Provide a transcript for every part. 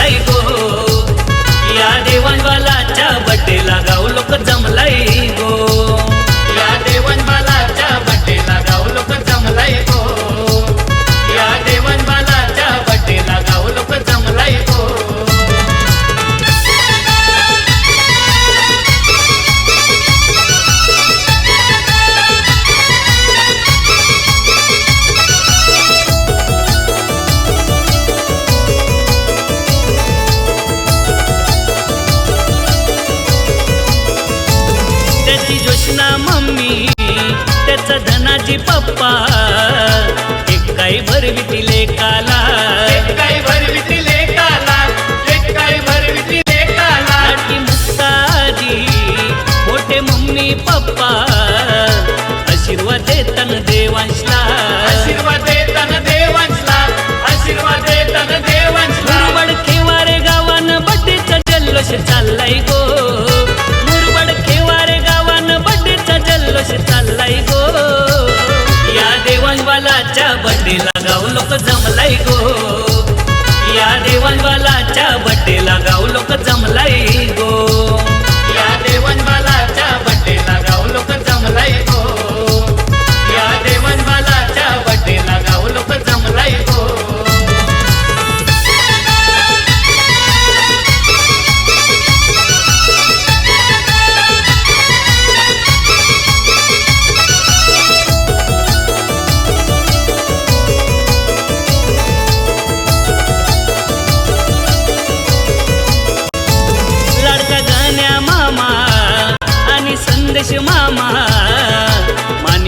life. ना mummy त्याचा धनाजी पप्पा. एक काही भरवितील काय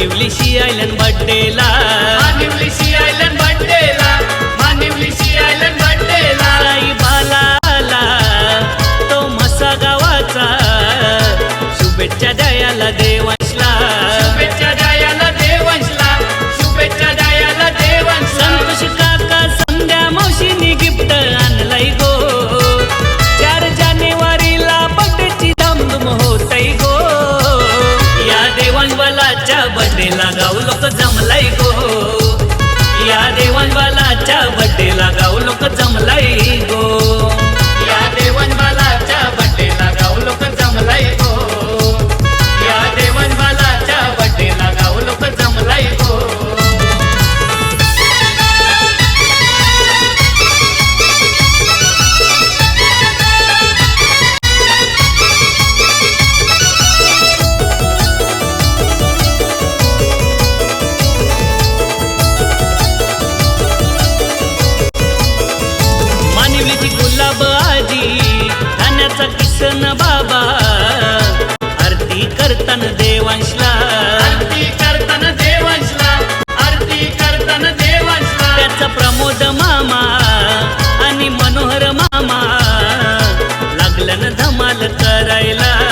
निवली शियायलन बड्डेला. निवली बड्डेला गाव लोक जमलाय गो. या देवांबालाच्या बड्डेला गाव लोक जमलाय गो. करतन बाबा. आरती करतन देवांशला. आरती करतन देवांशला. आरती करतन देवांशला. त्याचा प्रमोद मामा आणि मनोहर मामा. लागलन धमाल करायला.